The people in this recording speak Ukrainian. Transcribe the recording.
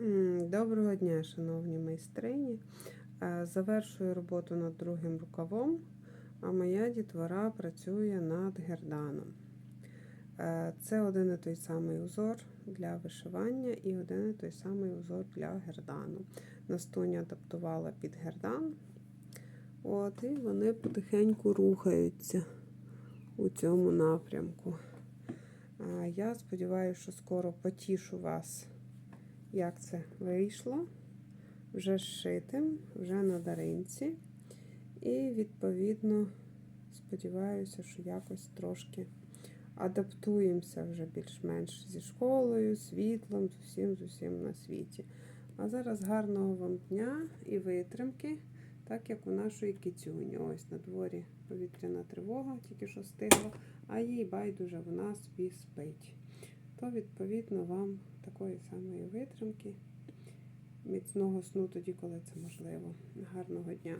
Доброго дня, шановні майстрині. Е, Завершую роботу над другим рукавом, а моя дітвора працює над герданом. Е, Це один і той самий узор для вишивання і один і той самий узор для гердану. Настуня адаптувала під гердан. От, і вони потихеньку рухаються у цьому напрямку. Е, Я сподіваюся, що скоро потішу вас як це вийшло. Вже зшитим, вже на даринці. І, відповідно, сподіваюся, що якось трошки адаптуємося вже більш-менш зі школою, світлом, з усім, з усім на світі. А зараз гарного вам дня і витримки, так як у нашої кицюні. Ось на дворі повітряна тривога, тільки що стигла, а їй байдуже вона собі спить то відповідно вам такої самої витримки, міцного сну тоді, коли це можливо. Гарного дня!